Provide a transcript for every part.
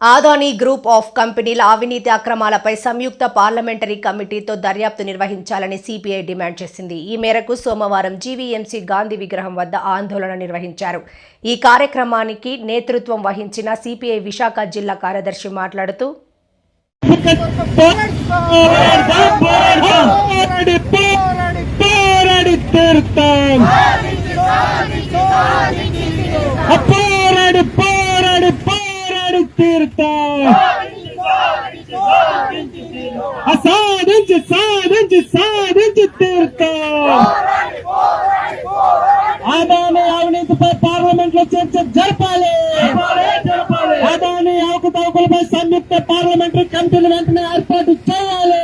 Adani group of కంపెనీల అవినీతి అక్రమాలపై సంయుక్త parliamentary కమిటీతో దర్యాప్తు నిర్వహించాలని సిపిఐ డిమాండ్ చేసింది ఈ మేరకు సోమవారం జీవీఎంసీ గాంధీ విగ్రహం వద్ద ఆందోళన నిర్వహించారు ఈ కార్యక్రమానికి నేతృత్వం వహించిన సిపిఐ విశాఖ జిల్లా కార్యదర్శి మాట్లాడుతూ పోరాడి తీరుతాం అదాని అవినీతిపై పార్లమెంట్లో చర్చ జరపాలి. అదాని అవకతవకలపై సంయుక్త పార్లమెంటరీ కమిటీని వెంటనే ఏర్పాటు చేయాలి.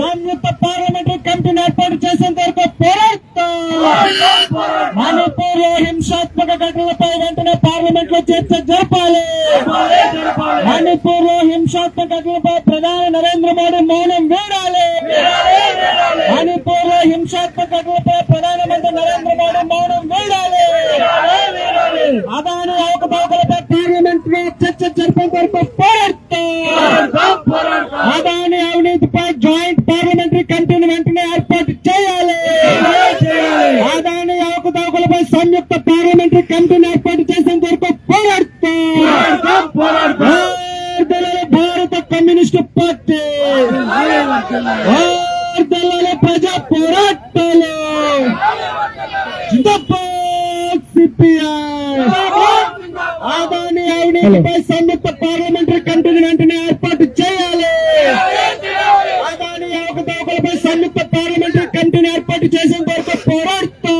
సంయుక్త పార్లమెంటరీ కమిటీని ఏర్పాటు చేసేంత వరకు పోరాడతాం. మణిపూర్లో హింసాత్మక ఘటనలపై వెంటనే పార్లమెంట్లో చర్చ జరపాలి. మణిపూర్లో హింసాత్మక ఘటనలపై ప్రధాని నరేంద్ర మోడీ మౌనం వీడాలి. మణిపూర్లో హింసాత్మక ఘటనలపై ప్రధానమంత్రి నరేంద్ర మోడీ మౌనం వీడాలి అదాని అవకతవకలపై పార్లమెంట్లో వరకు పోరాడతాం. అదాని అవినీతిపై జాయింట్ పార్లమెంటరీ కమిటీని వెంటనే ఏర్పాటు చేయాలి. అదాని అవకతవకలపై సంయుక్త పార్లమెంటరీ కమిటీని ఏర్పాటు చేసిన వరకు పోరాడతాం. భారత కమ్యూనిస్టు పార్టీ. ప్రజా పోరాటాలు. జిందాబాద్ సిపిఐ. అవినీతిపై సంయుక్త పార్లమెంటరీ కమిటీని వెంటనే ఏర్పాటు చేయాలి. అదాని అవకతవకలపై సంయుక్త పార్లమెంటరీ కమిటీని ఏర్పాటు చేసిన వరకు పోరాడతాం.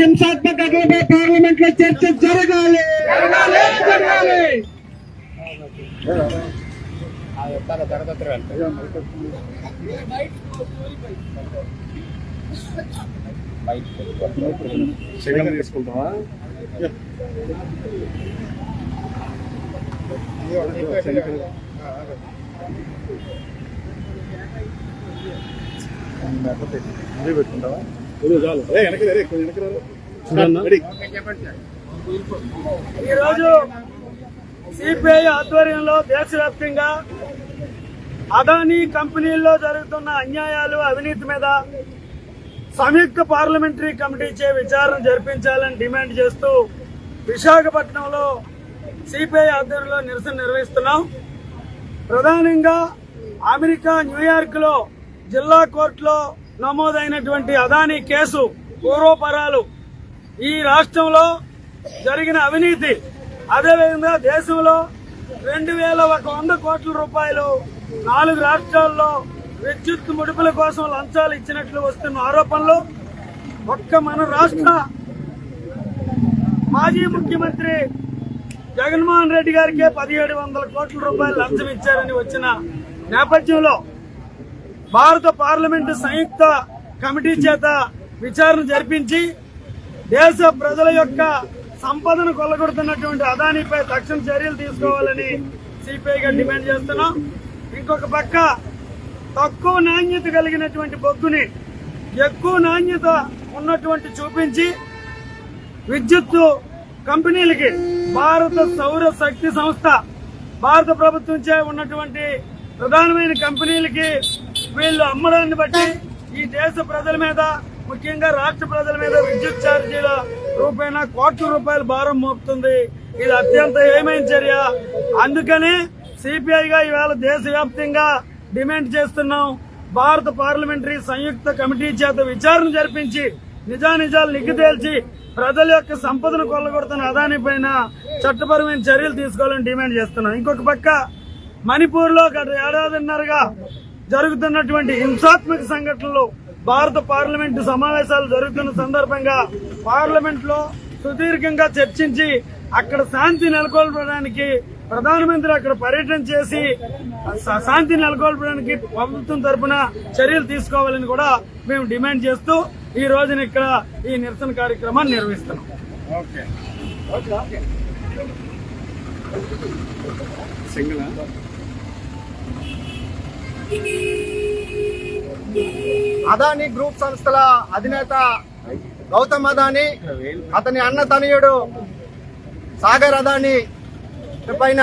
హింసాత్మక ఘటనపై పార్లమెంట్లో చర్చ జరగాలి. తీసుకుంటావా? పెట్టుకుంటావా ఈరోజు సిపిఐ ఆధ్వర్యంలో దేశవ్యాప్తంగా అదానీ కంపెనీల్లో జరుగుతున్న అన్యాయాలు అవినీతి మీద సంయుక్త పార్లమెంటరీ కమిటీచే విచారణ జరిపించాలని డిమాండ్ చేస్తూ విశాఖపట్నంలో సిపిఐ ఆధ్వర్యంలో నిరసన నిర్వహిస్తున్నాం. ప్రధానంగా అమెరికా న్యూయార్క్లో జిల్లా కోర్టులో నమోదైనటువంటి అదానీ కేసు పూర్వపరాలు. ఈ రాష్ట్రంలో జరిగిన అవినీతి అదేవిధంగా దేశంలో రెండు వేల ఒక వంద కోట్ల రూపాయలు నాలుగు రాష్ట్రాల్లో విద్యుత్ ముడుపుల కోసం లంచాలు ఇచ్చినట్లు వస్తున్న ఆరోపణలు ఒక్క మన రాష్ట్ర మాజీ ముఖ్యమంత్రి జగన్మోహన్ రెడ్డి గారికే పదిహేడు వందల కోట్ల రూపాయలు లంచం ఇచ్చారని వచ్చిన నేపథ్యంలో భారత పార్లమెంటు సంయుక్త కమిటీ చేత విచారణ జరిపించి దేశ ప్రజల యొక్క సంపదను కొల్లగొడుతున్నటువంటి అదానీపై తక్షణ చర్యలు తీసుకోవాలని సిపిఐగా డిమాండ్ చేస్తున్నాం. ఇంకొక పక్క తక్కువ నాణ్యత కలిగినటువంటి బొగ్గుని ఎక్కువ నాణ్యత ఉన్నటువంటి చూపించి విద్యుత్తు కంపెనీలకి భారత సౌర శక్తి సంస్థ భారత ప్రభుత్వంచే ఉన్నటువంటి ప్రధానమైన కంపెనీలకి వీళ్ళు అమ్మడాన్ని బట్టి ఈ దేశ ప్రజల మీద ముఖ్యంగా రాష్ట్ర ప్రజల మీద విద్యుత్ ఛార్జీల రూపేణా కోట్ల రూపాయల భారం మోపుతుంది. ఇది అత్యంత ఏమైన చర్య? అందుకని సిపిఐగా ఇవాళ దేశవ్యాప్తంగా డిమాండ్ చేస్తున్నాం. భారత పార్లమెంటరీ సంయుక్త కమిటీ చేత విచారణ జరిపించి నిజానిజాలు నిగ్గుతేల్చి ప్రజల యొక్క సంపదను కొల్లగొడుతున్న అదాని పైన చట్టపరమైన చర్యలు తీసుకోవాలని డిమాండ్ చేస్తున్నాం. ఇంకొక పక్క మణిపూర్లో గత ఏడాదిన్నరగా జరుగుతున్నటువంటి హింసాత్మక సంఘటనలు భారత పార్లమెంటు సమావేశాలు జరుగుతున్న సందర్భంగా పార్లమెంట్లో సుదీర్ఘంగా చర్చించి అక్కడ శాంతి నెలకొల్పడానికి ప్రధానమంత్రి అక్కడ పర్యటన చేసి శా- శాంతి నెలకొల్పడానికి ప్రభుత్వం తరపున చర్యలు తీసుకోవాలని కూడా మేము డిమాండ్ చేస్తూ ఈ రోజున ఇక్కడ ఈ నిరసన కార్యక్రమాన్ని నిర్వహిస్తున్నాం. అదానీ గ్రూప్ సంస్థల అధినేత గౌతమ్ అదానీ అతని అన్న తనయుడు సాగర్ అదాని పైన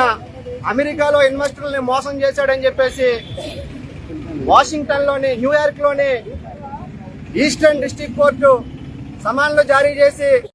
అమెరికాలో ఇన్వెస్టర్లని మోసం చేశాడని చెప్పేసి వాషింగ్టన్లోని న్యూయార్క్లోని ఈస్టర్న్ డిస్ట్రిక్ట్ కోర్టు సమాన్లు జారీ చేసి